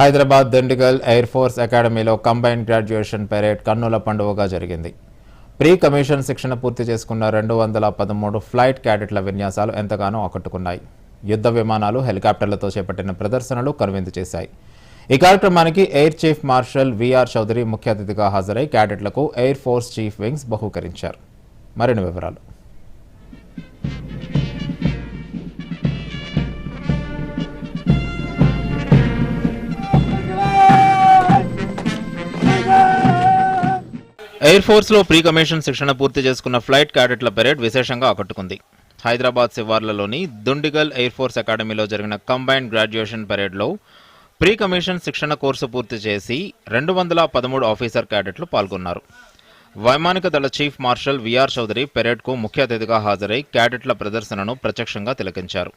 Hyderabad Dundigal air force అకాడమీలో combine graduation parade కన్నుల పండుగగా జరిగింది. ప్రీ కమిషన్ శిక్షణ పూర్తి చేసుకున్న రెండు వందల పదమూడు ఫ్లైట్ క్యాడెట్ల విన్యాసాలు ఎంతగానో ఆకట్టుకున్నాయి. యుద్ధ విమానాలు హెలికాప్టర్లతో చేపట్టిన ప్రదర్శనలు కనువిందు చేశాయి. ఈ కార్యక్రమానికి air chief marshal V R Chaudhari ముఖ్య అతిథిగా హాజరై క్యాడెట్లకు ఎయిర్ ఫోర్స్ చీఫ్ వింగ్స్ బహూకరించారు. మరిన్ని వివరాలు. ఎయిర్ ఫోర్స్లో ప్రీ కమిషన్ శిక్షణ పూర్తి చేసుకున్న ఫ్లైట్ క్యాడెట్ల పెరేడ్ విశేషంగా ఆకట్టుకుంది. హైదరాబాద్ శివార్లలోని దుండిగల్ ఎయిర్ ఫోర్స్ అకాడమీలో జరిగిన కంబైన్డ్ గ్రాడ్యుయేషన్ పెరేడ్లో ప్రీ కమిషన్ శిక్షణ కోర్సు పూర్తి చేసి రెండు వందల పదమూడు ఆఫీసర్ క్యాడెట్లు పాల్గొన్నారు. వైమానిక దళ chief marshal V R Chaudhari పెరేడ్కు ముఖ్య అతిథిగా హాజరై క్యాడెట్ల ప్రదర్శనను ప్రత్యక్షంగా తిలకించారు.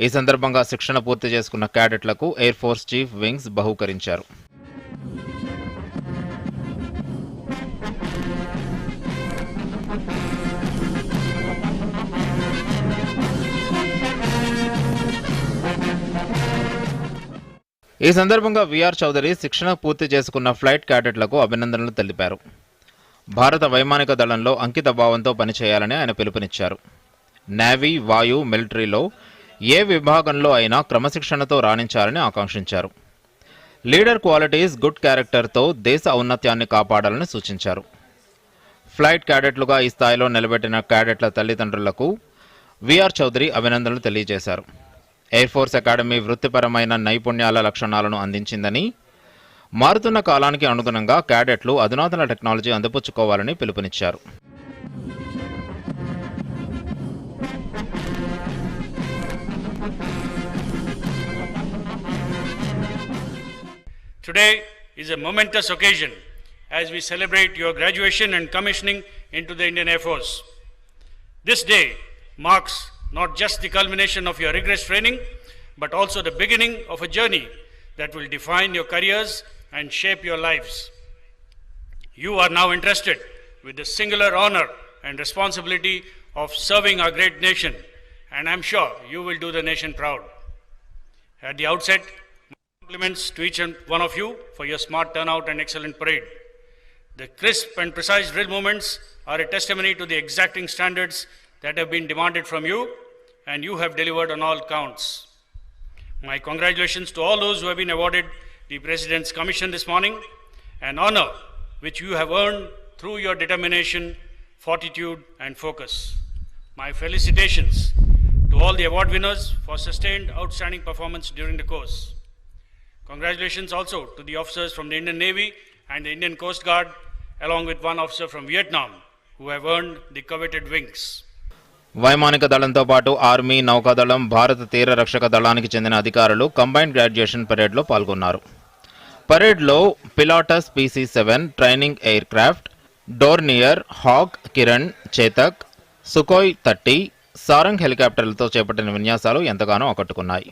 ఈ సందర్భంగా శిక్షణ పూర్తి చేసుకున్న క్యాడెట్లకు ఎయిర్ ఫోర్స్ చీఫ్ వింగ్స్ బహూకరించారు. ఈ సందర్భంగా విఆర్ చౌదరి శిక్షణ పూర్తి చేసుకున్న ఫ్లైట్ క్యాడెట్లకు అభినందనలు తెలిపారు. భారత వైమానిక దళంలో అంకిత భావంతో పనిచేయాలని ఆయన పిలుపునిచ్చారు. నేవీ వాయు మిలిటరీలో ఏ విభాగంలో అయినా క్రమశిక్షణతో రాణించాలని ఆకాంక్షించారు. లీడర్ క్వాలిటీస్ గుడ్ క్యారెక్టర్తో దేశ ఔన్నత్యాన్ని కాపాడాలని సూచించారు. ఫ్లైట్ క్యాడెట్లుగా ఈ స్థాయిలో నిలబెట్టిన క్యాడెట్ల తల్లిదండ్రులకు విఆర్ చౌదరి అభినందనలు తెలియజేశారు. ఎయిర్ ఫోర్స్ అకాడమీ వృత్తిపరమైన నైపుణ్యాల లక్షణాలను అందించిందని మారుతున్న కాలానికి అనుగుణంగా క్యాడెట్లు అధునాతన టెక్నాలజీ అందిపుచ్చుకోవాలని పిలుపునిచ్చారు. Today is a momentous occasion as we celebrate your graduation and commissioning into the Indian Air Force. This day marks not just the culmination of your rigorous training, but also the beginning of a journey that will define your careers and shape your lives. You are now entrusted with the singular honor and responsibility of serving our great nation, and I'm sure you will do the nation proud. At the outset, compliments to each and one of you for your smart turnout and excellent parade. The crisp and precise drill movements are a testimony to the exacting standards that have been demanded from you, and you have delivered on all counts. My congratulations to all those who have been awarded the President's Commission this morning, an honor which you have earned through your determination, fortitude, and focus. My felicitations to all the award winners for sustained outstanding performance during the course. Congratulations also to the officers from the Indian Navy and the Indian Coast Guard, along with one officer from Vietnam, who have earned the coveted wings. వైమానిక దళంతో పాటు army నౌకాదళం భారత తీర రక్షక దళానికి చెందిన అధికారులు combined graduation పరేడ్లో పాల్గొన్నారు పరేడ్లో Pilatus PC seven training aircraft Dornier Hawk Kiran Chetak Sukhoi thirty Sarang హెలికాప్టర్లతో చేపట్టిన విన్యాసాలు ఎంతగానో ఆకట్టుకున్నాయి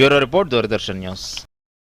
Bureau Report Doğru Ders News.